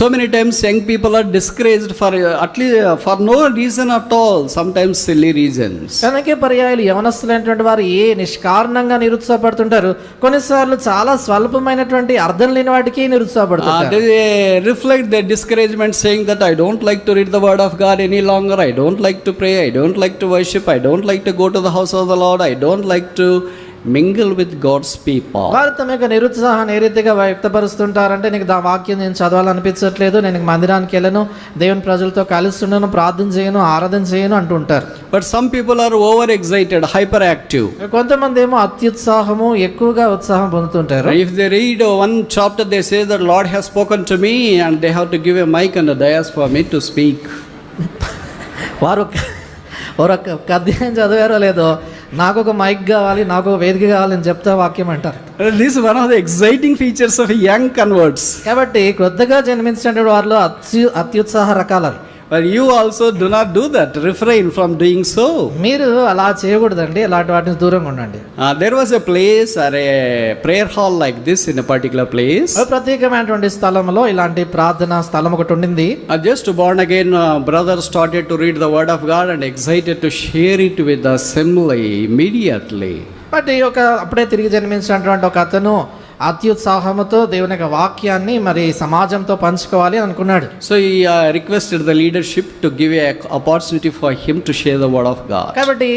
So many times young people are discouraged for utterly for no reason at all some times silly reasons వెనకే పర్యాయులు యవనస్తులైనటువంటి వారు ఏ నిష్కారణంగా నిరుత్సాహపడుతుంటారు? కొన్నిసార్లు చాలా స్వల్పమైనటువంటి అర్థం లేని వాటికి నిరుత్సాహపడుతుంది reflect discouragement saying that I don't like to read the word of God any longer I don't like to pray I don't like to worship I don't like to go to the house of the lord I don't like to mingle with God's people వారు తమ యొక్క నిరుత్సాహాన్ని ఏ రీతిగా వ్యక్తపరుస్తుంటారంటే నీకు దా వాక్యం నేను చదవాలనిపించట్లేదు నేను మందిరానికి వెళ్ళను దేవుని ప్రజలతో కలుస్తుండను ప్రార్థన చేయను ఆరాధన చేయను అంటుంటారు but some people are over excited hyper active కొంతమంది ఏమో అత్యుత్సాహము ఎక్కువగా ఉత్సాహం పొందుతుంటారు. If they read one chapter they say that Lord has spoken to me and they have to give a mike and dais for me to speak వారు ఒక అధ్యాయం చదివారో లేదో నాకు ఒక మైక్ కావాలి నాకు ఒక వేదిక కావాలని చెప్తా వాక్యం అంటారు is one of the exciting features of young converts. కాబట్టి కొత్తగా జన్మించినటువంటి వారిలో అత్యు అత్యుత్సాహ రకాలు. But you also do not do that refrain from doing so మీరు అలా చేయకూడదండి. అలాంటి వాటిని దూరంగా ఉండండి. దేర్ వాస్ ఎ ప్లేస్ అరే prayer hall like this in particular place ప్రత్యేకమైనటువంటి స్థలంలో ఇలాంటి ప్రార్థన స్థలం ఒకటి ఉండింది. Just born again brother started to read the word of God and excited to share it with the assembly immediately but ఈ యొక్క అప్పుడే తిరిగి జన్మించినటువంటి ఒక అతను అత్యుత్సాహంతో దేవుని యొక్క వాక్యాన్ని మరి సమాజంతో పంచుకోవాలి అని అనుకున్నాడు he uh, requested the leadership to give a opportunity for him to share the word of God. కాబట్టి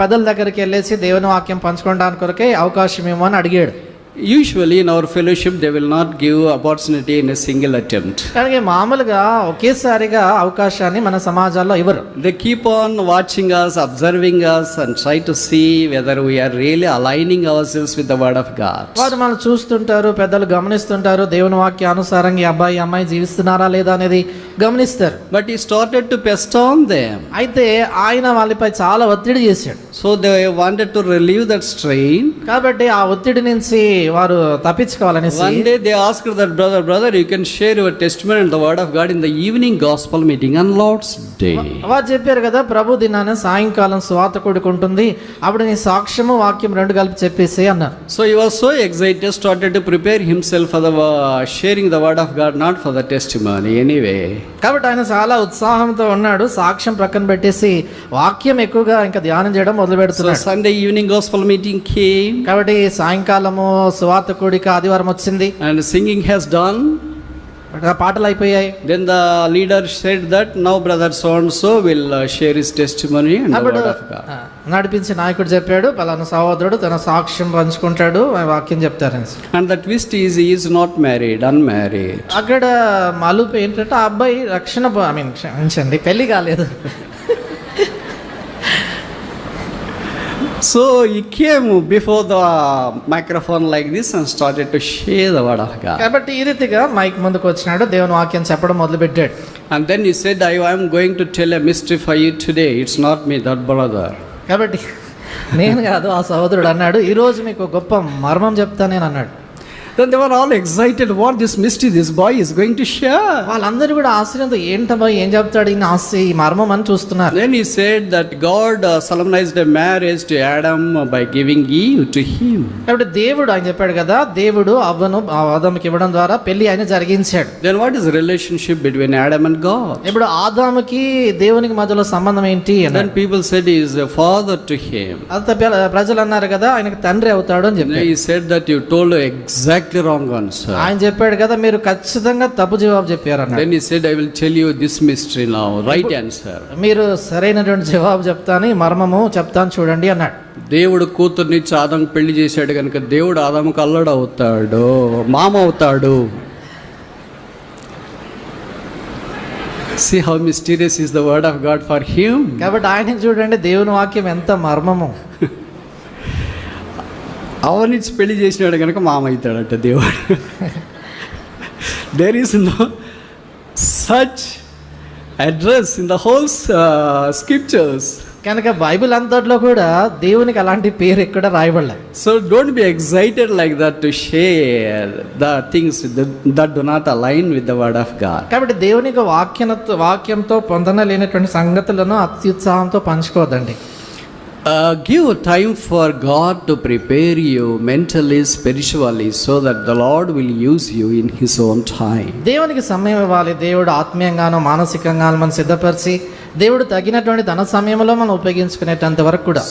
పెద్దల దగ్గరికి వెళ్ళేసి దేవుని వాక్యం పంచుకోవడానికి కొరకే అవకాశం ఇవ్వమని అడిగాడు usually in our fellowship they will not give opportunity in a single attempt కానీ మామూలుగా ఒకేసారిగా అవకాశాన్ని మన సమాజాల్లో ఇవ్వరు. They keep on watching us observing us and try to see whether we are really aligning our selves with the word of God వారు మనం చూస్తుంటారు పెద్దలు గమనిస్తుంటారు దేవుని వాక్య అనుసారంగా ఈ అబ్బాయి అమ్మాయి జీవిస్తున్నారా లేదా అనేది గమనిస్తారు. But he started to pest on they అయితే ఆయన వాళ్ళపై చాలా ఒత్తిడి చేశాడు. So they wanted to relieve that strain కాబట్టి ఆ ఒత్తిడి నుంచి వారు తప్పించుకోవాలని Sunday they ask that brother brother you can share your testimony in word of God in evening gospel meeting on Lord's day వారు చెప్పారు కదా ప్రభు దినాన సాయంకాలం స్వాత కొడుకుంటుంది. అప్పుడు నీ సాక్ష్యము వాక్యం రెండు కలిపి చెప్పేసి అన్నారు. So you was so excited started to prepare himself for the sharing the word of God not for the testimony anyway కాబట్టి ఆయన చాలా ఉత్సాహంతో ఉన్నాడు సాక్ష్యం ప్రక్కన పెట్టేసి వాక్యం ఎక్కువగా ఇంకా ధ్యానం చేయడం మొదలు పెడుతున్నాడు సండే ఈవినింగ్ గాస్పెల్ మీటింగ్కి కాబట్టి సాయంకాలము సువార్త కూడిక ఆదివారం వచ్చింది. అండ్ సింగింగ్ హ్యాస్ డన్ పాటలు అయిపోయాయి. Then the leader said that now brother so and so will share his testimony నడిపించే నాయకుడు చెప్పాడు పలాను సహోదరుడు తన సాక్ష్యం పంచుకుంటాడు ఆ వాక్యం చెప్తారు and the twist is is not married unmarried అక్కడ మలుపు ఏంటంటే ఆ అబ్బాయి రక్షణ ఐ మీన్ క్షమించండి పెళ్ళి కాలేదు. So he came before the microphone like this and start to share word కాబట్టి ఈ రీతిగా మైక్ ముందుకు వచ్చినాడు దేవుని వాక్యం చెప్పడం మొదలు పెట్టాడు and then you said I I'm going to tell a mystery for you today it's not me that brother కాబట్టి నేను కాదు ఆ సహోదరుడు అన్నాడు ఈరోజు మీకు గొప్ప మర్మం చెప్తా నేను అన్నాడు. Then they were all excited what this mystery this boy is going to share వాళ్ళందరూ కూడా ఆశ్చర్యంతో ఏంట బాయ్ ఏం చెప్తాడు ఈ ఆశ్చర్య ఈ మర్మం అని చూస్తున్నారు. Then he said that God solemnized marriage to Adam by giving Eve to him కాబట్టి దేవుడు ఆయన చెప్పాడు కదా దేవుడు అవ్వను ఆదాముకి ఇవ్వడం ద్వారా పెళ్ళి ఆయన జరిగించాడు. Then what is relationship between Adam and God ఇప్పుడు ఆదాముకి దేవునికి మధ్యలో సంబంధం ఏంటి then people said he's father to him అంత ప్రజలు అన్నారు కదా ఆయనకు తండ్రి అవుతాడు అని చెప్పి said that you told exact exactly wrong answer. ఆయన చెప్పాడు కదా మీరు ఖచ్చితంగా తప్పు జవాబు చెప్పారు అన్నాడు Then he said, I will tell you this mystery now, right answer. మీరు సరైనటువంటి జవాబు చెప్తాను మర్మము చెప్తాను చూడండి అన్నాడు దేవుడు కూతుర్ని ఇచ్చి ఆదాం పెళ్ళి చేశాడు కనుక దేవుడు ఆదాముకు అల్లుడు అవుతాడు మామ అవుతాడు See how mysterious is the word of God for him. కాబట్టి ఆయన చూడండి దేవుని వాక్యం ఎంత మర్మము అవనిచ్చి పెళ్ళి చేసినాడు కనుక మామ అవుతాడట దేవుడు there is no such address in the whole scriptures కనుక బైబిల్ అంతట్లో కూడా దేవునికి అలాంటి పేరు ఎక్కడ రాయబడలే. So don't be excited like that to share the things that do not align with the word of God కాబట్టి దేవునికి వాక్యనతో వాక్యంతో పొందన లేనటువంటి సంగతులను అత్యుత్సాహంతో పంచుకోవద్దండి. Give time for God to prepare you mentally spiritually so that the Lord will use you in his own time దేవునికి సమయం ఇవ్వాలి. దేవుడు ఆత్మీయంగానో మానసికంగానో మనం సిద్ధపరిచి దేవుడు తగినటువంటి తన సమయంలో మనం ఉపయోగించుకునేటంత వరకు కూడా.